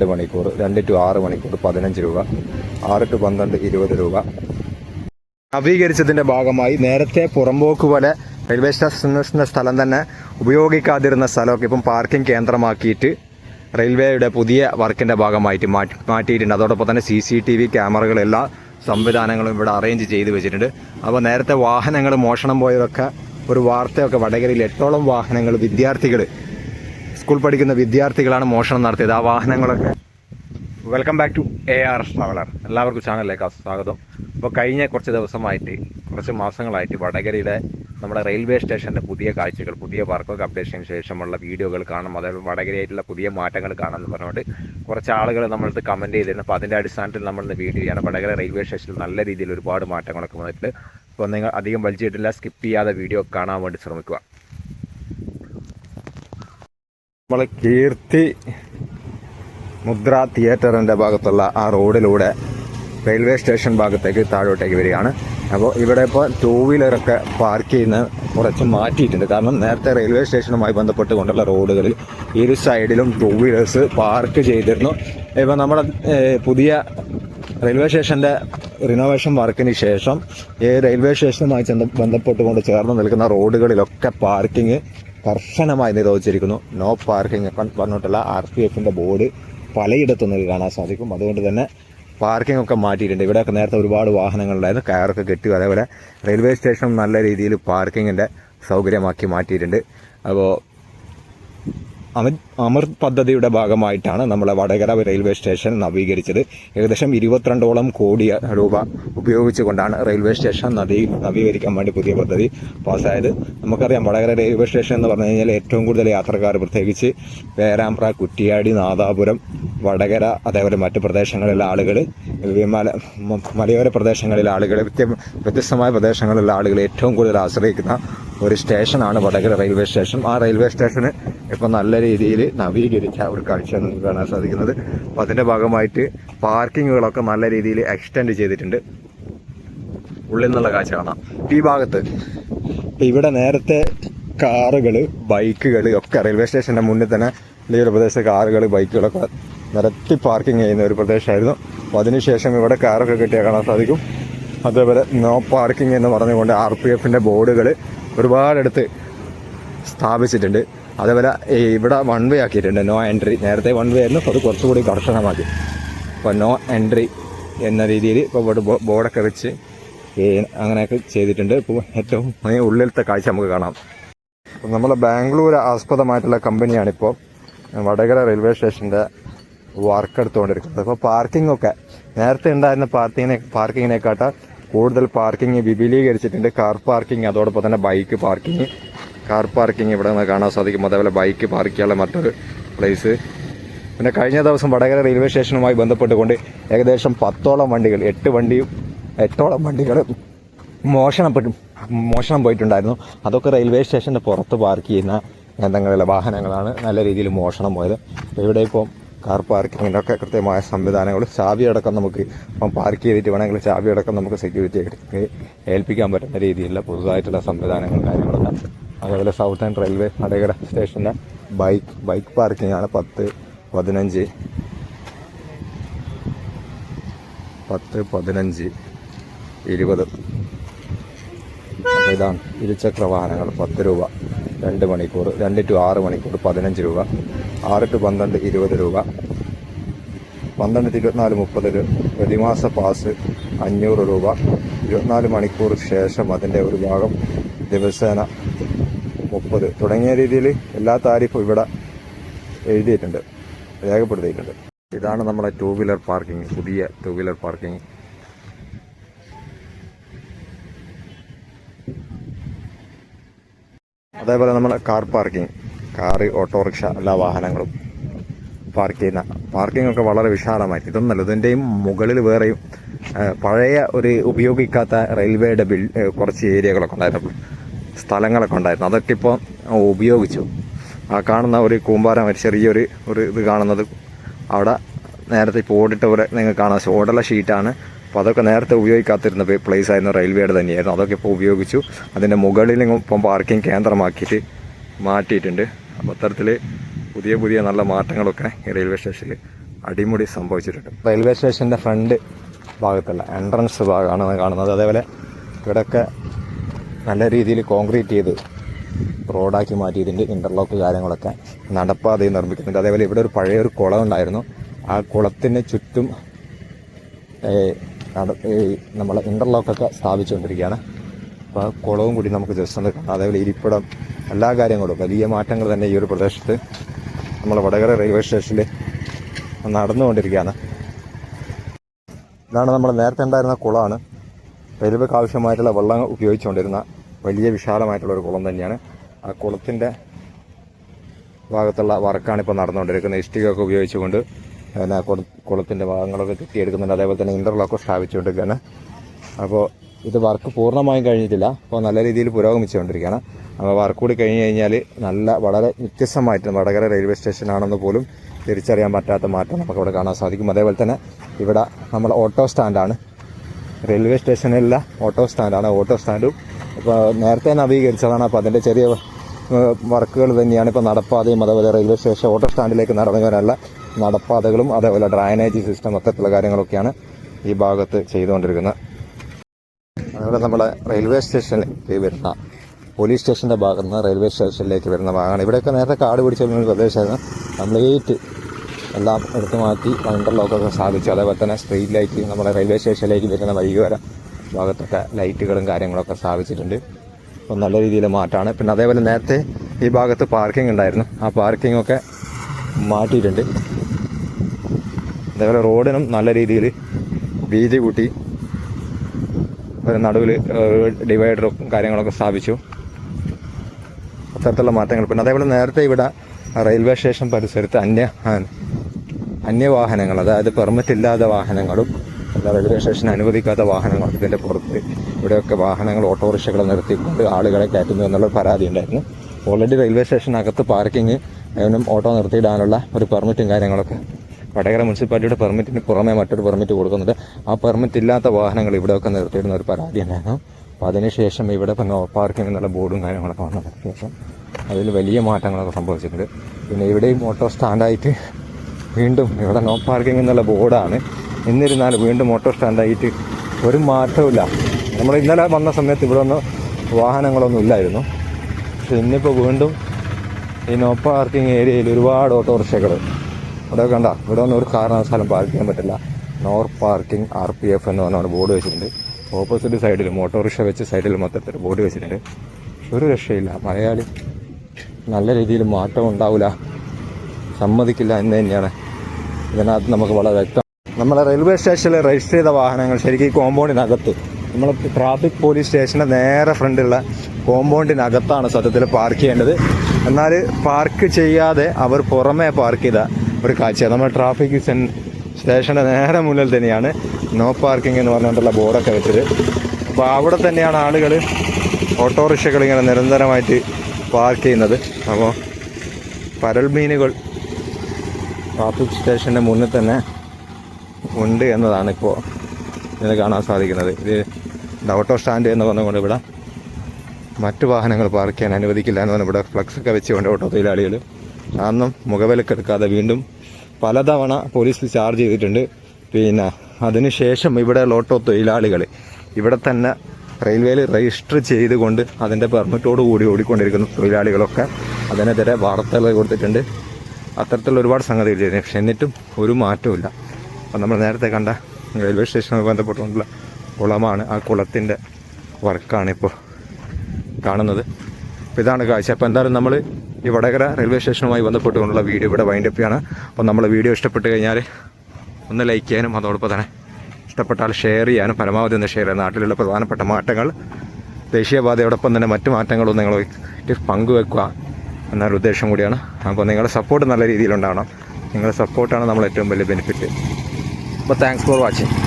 രണ്ട് മണിക്കൂർ രണ്ട് ടു ആറ് മണിക്കൂർ പതിനഞ്ച് രൂപ. ആറ് ടു പന്ത്രണ്ട് ഇരുപത് രൂപ. നവീകരിച്ചതിന്റെ ഭാഗമായി നേരത്തെ പുറമ്പോക്ക് പോലെ റെയിൽവേ സ്റ്റേഷൻ സ്ഥലം തന്നെ ഉപയോഗിക്കാതിരുന്ന സ്ഥലമൊക്കെ ഇപ്പം പാർക്കിംഗ് കേന്ദ്രമാക്കിയിട്ട് റെയിൽവേയുടെ പുതിയ വർക്കിന്റെ ഭാഗമായിട്ട് മാറ്റി മാറ്റിയിട്ടുണ്ട്. അതോടൊപ്പം തന്നെ സി സി ടി വി ക്യാമറകളെല്ലാ സംവിധാനങ്ങളും ഇവിടെ അറേഞ്ച് ചെയ്ത് വെച്ചിട്ടുണ്ട്. അപ്പോൾ നേരത്തെ വാഹനങ്ങൾ മോഷണം പോയതൊക്കെ ഒരു വാർത്തയൊക്കെ വടകരയിൽ എട്ടോളം വാഹനങ്ങൾ വിദ്യാർത്ഥികൾ സ്കൂൾ പഠിക്കുന്ന വിദ്യാർത്ഥികളാണ് മോഷണം നടത്തിയത്. ആ വാഹനങ്ങളൊക്കെ. Welcome back to A R traveller എല്ലാവർക്കും ചാനലിലേക്ക് സ്വാഗതം. അപ്പോൾ കഴിഞ്ഞ കുറച്ച് ദിവസമായിട്ട് കുറച്ച് മാസങ്ങളായിട്ട് വടകരയുടെ നമ്മുടെ റെയിൽവേ സ്റ്റേഷന്റെ പുതിയ കാഴ്ചകൾ പുതിയ വർക്കൊക്കെ അപ്ഡേഷന് ശേഷമുള്ള വീഡിയോകൾ കാണും. അതായത് വടകരയായിട്ടുള്ള പുതിയ മാറ്റങ്ങൾ കാണാം എന്ന് പറഞ്ഞുകൊണ്ട് കുറച്ച് ആളുകൾ നമ്മളത് കമന്റ് ചെയ്തിരുന്നു. അപ്പോൾ അതിന്റെ അടിസ്ഥാനത്തിൽ നമ്മൾ ഇന്ന് വീഡിയോ ചെയ്യണം വടകര റെയിൽവേ സ്റ്റേഷനിൽ നല്ല രീതിയിൽ ഒരുപാട് മാറ്റങ്ങളൊക്കെ വന്നിട്ടുണ്ട്. അപ്പോൾ നിങ്ങൾ അധികം വലിച്ചിട്ടില്ല സ്കിപ്പ് ചെയ്യാതെ വീഡിയോ കാണാൻ വേണ്ടി ശ്രമിക്കുക. നമ്മൾ കീർത്തി മുദ്ര തിയേറ്ററിന്റെ ഭാഗത്തുള്ള ആ റോഡിലൂടെ റെയിൽവേ സ്റ്റേഷൻ ഭാഗത്തേക്ക് താഴോട്ടേക്ക് വരികയാണ്. അപ്പോൾ ഇവിടെ ഇപ്പോൾ ടൂ വീലറൊക്കെ പാർക്ക് ചെയ്യുന്ന കുറച്ച് മാറ്റിയിട്ടുണ്ട്. കാരണം നേരത്തെ റെയിൽവേ സ്റ്റേഷനുമായി ബന്ധപ്പെട്ട് കൊണ്ടുള്ള റോഡുകളിൽ ഇരു സൈഡിലും ടൂ വീലേഴ്സ് പാർക്ക് ചെയ്തിരുന്നു. ഇപ്പോൾ നമ്മുടെ പുതിയ റെയിൽവേ സ്റ്റേഷന്റെ റിനോവേഷൻ വർക്കിന് ശേഷം ഈ റെയിൽവേ സ്റ്റേഷനുമായി ചെന്ന് ബന്ധപ്പെട്ടുകൊണ്ട് ചേർന്ന് നിൽക്കുന്ന റോഡുകളിലൊക്കെ പാർക്കിംഗ് കർശനമായി നിരോധിച്ചിരിക്കുന്നു. നോ പാർക്കിംഗ് പറഞ്ഞിട്ടുള്ള ആർ പി എഫിന്റെ ബോർഡ് പലയിടത്തും നിങ്ങൾക്ക് കാണാൻ സാധിക്കും. അതുകൊണ്ട് തന്നെ പാർക്കിംഗ് ഒക്കെ മാറ്റിയിട്ടുണ്ട്. ഇവിടെയൊക്കെ നേരത്തെ ഒരുപാട് വാഹനങ്ങളുണ്ടായിരുന്നു കയറൊക്കെ കെട്ടി അതേപോലെ റെയിൽവേ സ്റ്റേഷൻ നല്ല രീതിയിൽ പാർക്കിങ്ങിന്റെ സൗകര്യമാക്കി മാറ്റിയിട്ടുണ്ട്. അപ്പോൾ അമൃത് പദ്ധതിയുടെ ഭാഗമായിട്ടാണ് നമ്മളെ വടകര റെയിൽവേ സ്റ്റേഷൻ നവീകരിച്ചത്. ഏകദേശം ഇരുപത്തിരണ്ടോളം കോടി രൂപ ഉപയോഗിച്ചുകൊണ്ടാണ് റെയിൽവേ സ്റ്റേഷൻ നദി നവീകരിക്കാൻ വേണ്ടി പുതിയ പദ്ധതി പാസ്സായത് നമുക്കറിയാം വടകര റെയിൽവേ സ്റ്റേഷൻ എന്ന് പറഞ്ഞു കഴിഞ്ഞാൽ ഏറ്റവും കൂടുതൽ യാത്രക്കാർ പ്രത്യേകിച്ച് പേരാമ്പ്ര കുറ്റിയാടി നാദാപുരം വടകര അതേപോലെ മറ്റ് പ്രദേശങ്ങളിലെ ആളുകൾ മല മലയോര പ്രദേശങ്ങളിലെ ആളുകൾ വ്യത്യസ്തമായ പ്രദേശങ്ങളിലെ ആളുകൾ ഏറ്റവും കൂടുതൽ ആശ്രയിക്കുന്ന ഒരു സ്റ്റേഷനാണ് വടകര റെയിൽവേ സ്റ്റേഷൻ. ആ റെയിൽവേ സ്റ്റേഷന് ഇപ്പോൾ നല്ല രീതിയിൽ നവീകരിച്ച ഒരു കാഴ്ച നമുക്ക് കാണാൻ സാധിക്കുന്നത്. അപ്പോൾ അതിന്റെ ഭാഗമായിട്ട് പാർക്കിങ്ങുകളൊക്കെ നല്ല രീതിയിൽ എക്സ്റ്റെൻഡ് ചെയ്തിട്ടുണ്ട്. ഉള്ളിൽ നിന്നുള്ള കാഴ്ച കാണാം. ഈ ഭാഗത്ത് ഇവിടെ നേരത്തെ കാറുകൾ ബൈക്കുകൾ ഒക്കെ റെയിൽവേ സ്റ്റേഷന്റെ മുന്നിൽ തന്നെ ഈ ഒരു പ്രദേശത്ത് കാറുകൾ ബൈക്കുകളൊക്കെ നിരത്തി പാർക്കിംഗ് ചെയ്യുന്ന ഒരു പ്രദേശമായിരുന്നു. അപ്പോൾ അതിനുശേഷം ഇവിടെ കാറൊക്കെ കിട്ടിയാൽ കാണാൻ സാധിക്കും. അതേപോലെ നോ പാർക്കിംഗ് എന്ന് പറഞ്ഞുകൊണ്ട് ആർ പി എഫിന്റെ ബോർഡുകൾ ഒരുപാടെടുത്ത് സ്ഥാപിച്ചിട്ടുണ്ട്. അതേപോലെ ഇവിടെ വൺ വേ ആക്കിയിട്ടുണ്ട്. നോ എൻട്രി നേരത്തെ വൺ വേ ആയിരുന്നു. അത് കുറച്ചുകൂടി കർശനമാക്കി. അപ്പോൾ നോ എൻട്രി എന്ന രീതിയിൽ ഇപ്പോൾ ഇവിടെ ബോർഡൊക്കെ വെച്ച് അങ്ങനെയൊക്കെ ചെയ്തിട്ടുണ്ട്. ഇപ്പോൾ ഏറ്റവും ഉള്ളിലത്തെ കാഴ്ച നമുക്ക് കാണാം. അപ്പോൾ നമ്മളെ ബാംഗ്ലൂർ ആസ്പദമായിട്ടുള്ള കമ്പനിയാണിപ്പോൾ വടകര റെയിൽവേ സ്റ്റേഷന്റെ വർക്ക് എടുത്തുകൊണ്ടിരിക്കുന്നത്. അപ്പോൾ പാർക്കിംഗ് ഒക്കെ നേരത്തെ ഉണ്ടായിരുന്ന പാർക്കിങ്ങിനെ പാർക്കിങ്ങിനെക്കാട്ട കൂടുതൽ പാർക്കിംഗ് വിപുലീകരിച്ചിട്ടുണ്ട്. കാർ പാർക്കിംഗ് അതോടൊപ്പം തന്നെ ബൈക്ക് പാർക്കിംഗ്. കാർ പാർക്കിംഗ് ഇവിടെ നിന്ന് കാണാൻ സാധിക്കും. അതേപോലെ ബൈക്ക് പാർക്ക് ചെയ്യാനുള്ള മറ്റൊരു പ്ലേസ് പിന്നെ കഴിഞ്ഞ ദിവസം വടകര റെയിൽവേ സ്റ്റേഷനുമായി ബന്ധപ്പെട്ടുകൊണ്ട് ഏകദേശം പത്തോളം വണ്ടികൾ എട്ട് വണ്ടിയും എട്ടോളം വണ്ടികൾ മോഷണപ്പെട്ടു മോഷണം പോയിട്ടുണ്ടായിരുന്നു. അതൊക്കെ റെയിൽവേ സ്റ്റേഷന്റെ പുറത്ത് പാർക്ക് ചെയ്യുന്ന എന്തെങ്കിലും വാഹനങ്ങളാണ് നല്ല രീതിയിൽ മോഷണം പോയത്. ഇവിടെ ഇപ്പോൾ കാർ പാർക്കിങ്ങിനൊക്കെ കൃത്യമായ സംവിധാനങ്ങൾ ചാവി അടക്കം നമുക്ക് ഇപ്പം പാർക്ക് ചെയ്തിട്ട് വേണമെങ്കിൽ ചാവി അടക്കം നമുക്ക് സെക്യൂരിറ്റി ഏൽപ്പിക്കാൻ പറ്റുന്ന രീതിയിലുള്ള പുതുതായിട്ടുള്ള സംവിധാനങ്ങളും കാര്യങ്ങളൊക്കെ അതേപോലെ സൗത്ത് ആൻഡ് റെയിൽവേ വടകര സ്റ്റേഷന്റെ ബൈക്ക് ബൈക്ക് പാർക്കിംഗ് ആണ് പത്ത് പതിനഞ്ച്. പത്ത് പതിനഞ്ച് ഇരുപത്. അപ്പോൾ ഇതാണ് ഇരുചക്ര വാഹനങ്ങൾ പത്ത് രൂപ. രണ്ട് മണിക്കൂർ രണ്ട് ടു ആറ് മണിക്കൂർ പതിനഞ്ച് രൂപ ആറ് ടു പന്ത്രണ്ട് ഇരുപത് രൂപ പന്ത്രണ്ട് ഇരുപത്തിനാല് മുപ്പത് രൂപ പ്രതിമാസ പാസ് അഞ്ഞൂറ് രൂപ ഇരുപത്തിനാല് മണിക്കൂർ ശേഷം അതിന്റെ ഒരു ഭാഗം ദിവസേന മുപ്പത്. തുടങ്ങിയ രീതിയിൽ എല്ലാ താരിഫും ഇവിടെ എഴുതിയിട്ടുണ്ട് രേഖപ്പെടുത്തിയിട്ടുണ്ട്. ഇതാണ് നമ്മുടെ ടൂ വീലർ പാർക്കിംഗ് പുതിയ ടൂ വീലർ പാർക്കിംഗ് അതേപോലെ നമ്മുടെ കാർ പാർക്കിംഗ് കാറ് ഓട്ടോറിക്ഷ എല്ലാ വാഹനങ്ങളും പാർക്ക് ചെയ്യുന്ന പാർക്കിംഗ് ഒക്കെ വളരെ വിശാലമായിട്ട് ഇതൊന്നല്ല ഇതിന്റെയും മുകളിൽ വേറെയും പഴയ ഒരു ഉപയോഗിക്കാത്ത റെയിൽവേയുടെ ബിൽ കുറച്ച് ഏരിയകളൊക്കെ ഉണ്ടായിരുന്നു. സ്ഥലങ്ങളൊക്കെ ഉണ്ടായിരുന്നു. അതൊക്കെ ഇപ്പോൾ ഉപയോഗിച്ചു. ആ കാണുന്ന ഒരു കൂമ്പാരം ഒരു ചെറിയൊരു ഒരു ഇത് കാണുന്നത് അവിടെ നേരത്തെ ഇപ്പോൾ ഓടിട്ട പോലെ നിങ്ങൾക്ക് കാണാം. ഓടുള്ള ഷീറ്റാണ് അപ്പോൾ അതൊക്കെ നേരത്തെ ഉപയോഗിക്കാത്തിരുന്ന പ്ലേസ് ആയിരുന്നു റെയിൽവേയുടെ തന്നെയായിരുന്നു. അതൊക്കെ ഇപ്പോൾ ഉപയോഗിച്ചു. അതിന്റെ മുകളിൽ ഇപ്പം പാർക്കിംഗ് കേന്ദ്രമാക്കിയിട്ട് മാറ്റിയിട്ടുണ്ട്. അപ്പോൾ അത്തരത്തിൽ പുതിയ പുതിയ നല്ല മാറ്റങ്ങളൊക്കെ ഈ റെയിൽവേ സ്റ്റേഷനിൽ അടിമുടി സംഭവിച്ചിട്ടുണ്ട്. റെയിൽവേ സ്റ്റേഷന്റെ ഫ്രണ്ട് ഭാഗത്തുള്ള എൻട്രൻസ് ഭാഗമാണ് കാണുന്നത്. അതേപോലെ ഇവിടെയൊക്കെ നല്ല രീതിയിൽ കോൺക്രീറ്റ് ചെയ്ത് റോഡാക്കി മാറ്റിയതിന്റെ ഇന്റർലോക്ക് കാര്യങ്ങളൊക്കെ നടപ്പാതെ നിർമ്മിക്കുന്നുണ്ട്. അതേപോലെ ഇവിടെ ഒരു പഴയൊരു കുളം ഉണ്ടായിരുന്നു. ആ കുളത്തിന് ചുറ്റും നമ്മൾ ഇന്റർലോക്കൊക്കെ സ്ഥാപിച്ചുകൊണ്ടിരിക്കുകയാണ്. അപ്പോൾ കുളവും കൂടി നമുക്ക് ജസ്റ്റ് ഒന്ന് കാണാം. അതേപോലെ ഇരിപ്പിടം എല്ലാ കാര്യങ്ങളും. വലിയ മാറ്റങ്ങൾ തന്നെ ഈ ഒരു പ്രദേശത്ത് നമ്മൾ വടകര റെയിൽവേ സ്റ്റേഷനിൽ നടന്നുകൊണ്ടിരിക്കുകയാണ്. ഇതാണ് നമ്മൾ നേരത്തെ ഉണ്ടായിരുന്ന കുളമാണ്. റെയിൽവേക്ക് ആവശ്യമായിട്ടുള്ള വെള്ളം ഉപയോഗിച്ചുകൊണ്ടിരുന്ന വലിയ വിശാലമായിട്ടുള്ള ഒരു കുളം തന്നെയാണ്. ആ കുളത്തിന്റെ ഭാഗത്തുള്ള വർക്കാണ് ഇപ്പോൾ നടന്നുകൊണ്ടിരിക്കുന്നത്. ഇഷ്ടികയൊക്കെ ഉപയോഗിച്ചുകൊണ്ട് കുള- കുളത്തിന്റെ ഭാഗങ്ങളൊക്കെ കെട്ടിയെടുക്കുന്നുണ്ട്. അതേപോലെ തന്നെ ഇന്റർലോക്ക് സ്ഥാപിച്ചുകൊണ്ടിരിക്കുകയാണ്. അപ്പോൾ ഇത് വർക്ക് പൂർണമായും കഴിഞ്ഞിട്ടില്ല. അപ്പോൾ നല്ല രീതിയിൽ പുരോഗമിച്ചുകൊണ്ടിരിക്കുകയാണ്. അപ്പോൾ വർക്ക് കൂടി കഴിഞ്ഞ് കഴിഞ്ഞാൽ നല്ല വളരെ വ്യത്യസ്തമായിട്ട് വടകര റെയിൽവേ സ്റ്റേഷനാണെന്ന് പോലും തിരിച്ചറിയാൻ പറ്റാത്ത മാറ്റം നമുക്കിവിടെ കാണാൻ സാധിക്കും. അതേപോലെ തന്നെ ഇവിടെ നമ്മൾ ഓട്ടോ സ്റ്റാൻഡാണ് റെയിൽവേ സ്റ്റേഷനിലുള്ള ഓട്ടോ സ്റ്റാൻഡാണ് ഓട്ടോ സ്റ്റാൻഡും ഇപ്പോൾ നേരത്തെ നവീകരിച്ചതാണ്. അപ്പോൾ അതിന്റെ ചെറിയ വർക്കുകൾ തന്നെയാണ് ഇപ്പോൾ നടപ്പാതയും അതേപോലെ റെയിൽവേ സ്റ്റേഷൻ ഓട്ടോ സ്റ്റാൻഡിലേക്ക് നടന്നു വരാനുള്ള നടപ്പാതകളും അതേപോലെ ഡ്രൈനേജ് സിസ്റ്റം മൊത്തത്തിലുള്ള കാര്യങ്ങളൊക്കെയാണ് ഈ ഭാഗത്ത് ചെയ്തുകൊണ്ടിരിക്കുന്നത്. അതുപോലെ നമ്മുടെ റെയിൽവേ സ്റ്റേഷനിലേക്ക് വരുന്ന പോലീസ് സ്റ്റേഷന്റെ ഭാഗത്ത് നിന്ന് റെയിൽവേ സ്റ്റേഷനിലേക്ക് വരുന്ന ഭാഗമാണ്. ഇവിടെയൊക്കെ നേരത്തെ കാട് പിടിച്ച ഒരു പ്രദേശമായിരുന്നു. കംപ്ലീറ്റ് എല്ലാം എടുത്തു മാറ്റി ഇന്റർലോക്കൊക്കെ സ്ഥാപിച്ചു അതേപോലെ തന്നെ സ്ട്രീറ്റ് ലൈറ്റ് നമ്മുടെ റെയിൽവേ സ്റ്റേഷനിലേക്ക് വരുന്ന വൈകുവര ഭാഗത്തൊക്കെ ലൈറ്റുകളും കാര്യങ്ങളൊക്കെ സ്ഥാപിച്ചിട്ടുണ്ട്. അപ്പോൾ നല്ല രീതിയിൽ മാറ്റമാണ്. പിന്നെ അതേപോലെ നേരത്തെ ഈ ഭാഗത്ത് പാർക്കിംഗ് ഉണ്ടായിരുന്നു. ആ പാർക്കിംഗ് ഒക്കെ മാറ്റിയിട്ടുണ്ട്. അതേപോലെ റോഡിനും നല്ല രീതിയിൽ വീതി കൂട്ടി ഒരു നടുവിൽ ഡിവൈഡറും കാര്യങ്ങളൊക്കെ സ്ഥാപിച്ചു. അത്തരത്തിലുള്ള മാറ്റങ്ങൾ. പിന്നെ അതേപോലെ നേരത്തെ ഇവിടെ റെയിൽവേ സ്റ്റേഷൻ പരിസരത്ത് അന്യ അന്യ അന്യവാഹനങ്ങൾ അതായത് പെർമിറ്റ് ഇല്ലാത്ത വാഹനങ്ങളും റെയിൽവേ സ്റ്റേഷൻ അനുവദിക്കാത്ത വാഹനങ്ങളും ഇതിന്റെ പുറത്ത് ഇവിടെയൊക്കെ വാഹനങ്ങൾ ഓട്ടോറിക്ഷകൾ നിർത്തിക്കൊണ്ട് ആളുകളെ കയറ്റുന്നു എന്നുള്ള പരാതി ഉണ്ടായിരുന്നു. ഓൾറെഡി റെയിൽവേ സ്റ്റേഷനകത്ത് പാർക്കിങ് അതിനും ഓട്ടോ നിർത്തിയിടാനുള്ള ഒരു പെർമിറ്റും കാര്യങ്ങളൊക്കെ വടകര മുനിസിപ്പാലിറ്റിയുടെ പെർമിറ്റിന് പുറമെ മറ്റൊരു പെർമിറ്റ് കൊടുക്കുന്നുണ്ട്. ആ പെർമിറ്റ് ഇല്ലാത്ത വാഹനങ്ങൾ ഇവിടെയൊക്കെ നിർത്തിയിടുന്ന ഒരു പരാതി ഉണ്ടായിരുന്നു അപ്പോൾ അതിനുശേഷം ഇവിടെ ഇപ്പോൾ നോ പാർക്കിംഗ് എന്നുള്ള ബോർഡും കാര്യങ്ങളൊക്കെ വന്നതിന് ശേഷം അതിൽ വലിയ മാറ്റങ്ങളൊക്കെ സംഭവിച്ചിട്ടുണ്ട്. പിന്നെ ഇവിടെയും ഓട്ടോ സ്റ്റാൻഡായിട്ട് വീണ്ടും ഇവിടെ നോ പാർക്കിംഗ് എന്നുള്ള ബോർഡാണ് എന്നിരുന്നാൽ വീണ്ടും ഓട്ടോ സ്റ്റാൻഡായിട്ട് ഒരു മാറ്റവുമില്ല. നമ്മൾ ഇന്നലെ വന്ന സമയത്ത് ഇവിടെ ഒന്നും വാഹനങ്ങളൊന്നും ഇല്ലായിരുന്നു. പക്ഷെ ഇന്നിപ്പോൾ വീണ്ടും ഈ നോ പാർക്കിംഗ് ഏരിയയിൽ ഒരുപാട് ഓട്ടോറിക്ഷകൾ ഇവിടെ കണ്ട ഇവിടെ ഒന്നും ഒരു കാരണവശാലും പാർക്ക് ചെയ്യാൻ പറ്റില്ല. No parking R P F എന്ന് പറഞ്ഞാണ് ബോർഡ് വെച്ചിട്ടുണ്ട്. ഓപ്പോസിറ്റ് സൈഡിൽ ഓട്ടോറിക്ഷ വെച്ച് സൈഡിൽ മൊത്തത്തിൽ ബോർഡ് വെച്ചിട്ടുണ്ട്. ഒരു രക്ഷയില്ല. മലയാളി നല്ല രീതിയിൽ മാറ്റം ഉണ്ടാവില്ല സമ്മതിക്കില്ല എന്ന് തന്നെയാണ്. ഇതിനകത്ത് നമുക്ക് വളരെ വ്യക്തം നമ്മളെ റെയിൽവേ സ്റ്റേഷനിൽ രജിസ്റ്റർ ചെയ്ത വാഹനങ്ങൾ ശരിക്കും ഈ കോമ്പൗണ്ടിനകത്ത് നമ്മൾ ട്രാഫിക് പോലീസ് സ്റ്റേഷന്റെ നേരെ ഫ്രണ്ടിലുള്ള കോമ്പൗണ്ടിനകത്താണ് സത്യത്തിൽ പാർക്ക് ചെയ്യേണ്ടത്. എന്നാൽ പാർക്ക് ചെയ്യാതെ അവർ പുറമേ പാർക്ക് ചെയ്ത ഒരു കാഴ്ചയാണ്. നമ്മുടെ ട്രാഫിക് സെൻ സ്റ്റേഷന്റെ നേരെ മുന്നിൽ തന്നെയാണ് നോ പാർക്കിംഗ് എന്ന് പറഞ്ഞിട്ടുള്ള ബോർഡൊക്കെ വെച്ചത്. അപ്പോൾ അവിടെ തന്നെയാണ് ആളുകൾ ഓട്ടോറിക്ഷകൾ ഇങ്ങനെ നിരന്തരമായിട്ട് പാർക്ക് ചെയ്യുന്നത്. അപ്പോൾ പരൽ മീനുകൾ ട്രാഫിക് സ്റ്റേഷന്റെ മുന്നിൽ തന്നെ ഉണ്ട് എന്നതാണ് ഇപ്പോൾ ഇതിന് കാണാൻ സാധിക്കുന്നത്. ഇത് ഓട്ടോ സ്റ്റാൻഡ് എന്ന് പറഞ്ഞുകൊണ്ട് ഇവിടെ മറ്റു വാഹനങ്ങൾ പാർക്ക് ചെയ്യാൻ അനുവദിക്കില്ല എന്ന് പറഞ്ഞാൽ ഇവിടെ ഫ്ലക്സ് ഒക്കെ വെച്ചുകൊണ്ട് ഓട്ടോ തൊഴിലാളികൾ അന്നും മുഖവിലക്കെടുക്കാതെ വീണ്ടും പലതവണ പോലീസിൽ ചാർജ് ചെയ്തിട്ടുണ്ട്. പിന്നെ അതിനുശേഷം ഇവിടെ ലോട്ടോ തൊഴിലാളികൾ ഇവിടെ തന്നെ റെയിൽവേയിൽ രജിസ്റ്റർ ചെയ്തുകൊണ്ട് അതിന്റെ പെർമിറ്റോട് കൂടി ഓടിക്കൊണ്ടിരിക്കുന്ന തൊഴിലാളികളൊക്കെ. അതിനെതിരെ വാർത്തകൾ കൊടുത്തിട്ടുണ്ട്. അത്തരത്തിലുള്ള ഒരുപാട് സംഗതികൾ ചെയ്തു പക്ഷെ എന്നിട്ടും ഒരു മാറ്റവും അപ്പം നമ്മൾ നേരത്തെ കണ്ട റെയിൽവേ സ്റ്റേഷനുമായി ബന്ധപ്പെട്ടുകൊണ്ടുള്ള കുളമാണ്. ആ കുളത്തിന്റെ വർക്കാണിപ്പോൾ കാണുന്നത്. അപ്പോൾ ഇതാണ് കാഴ്ച. അപ്പോൾ എന്തായാലും നമ്മൾ ഈ വടകര റെയിൽവേ സ്റ്റേഷനുമായി ബന്ധപ്പെട്ടുകൊണ്ടുള്ള വീഡിയോ ഇവിടെ വൈൻഡപ്പ് ചെയ്യാണ്. അപ്പോൾ നമ്മൾ വീഡിയോ ഇഷ്ടപ്പെട്ട് കഴിഞ്ഞാൽ ഒന്ന് ലൈക്ക് ചെയ്യാനും അതോടൊപ്പം തന്നെ ഇഷ്ടപ്പെട്ടാൽ ഷെയർ ചെയ്യാനും പരമാവധി ഒന്ന് ഷെയർ ചെയ്യാൻ നാട്ടിലുള്ള പ്രധാനപ്പെട്ട മാറ്റങ്ങൾ ദേശീയപാതയോടൊപ്പം തന്നെ മറ്റു മാറ്റങ്ങളും നിങ്ങളുമായിട്ട് പങ്കുവെക്കുക എന്നൊരു ഉദ്ദേശം കൂടിയാണ്. അപ്പോൾ നിങ്ങളുടെ സപ്പോർട്ട് നല്ല രീതിയിലുണ്ടാവണം നിങ്ങളുടെ സപ്പോർട്ടാണ് നമ്മൾ ഏറ്റവും വലിയ ബെനിഫിറ്റ് അപ്പോൾ താങ്ക്സ് ഫോർ വാച്ചിങ്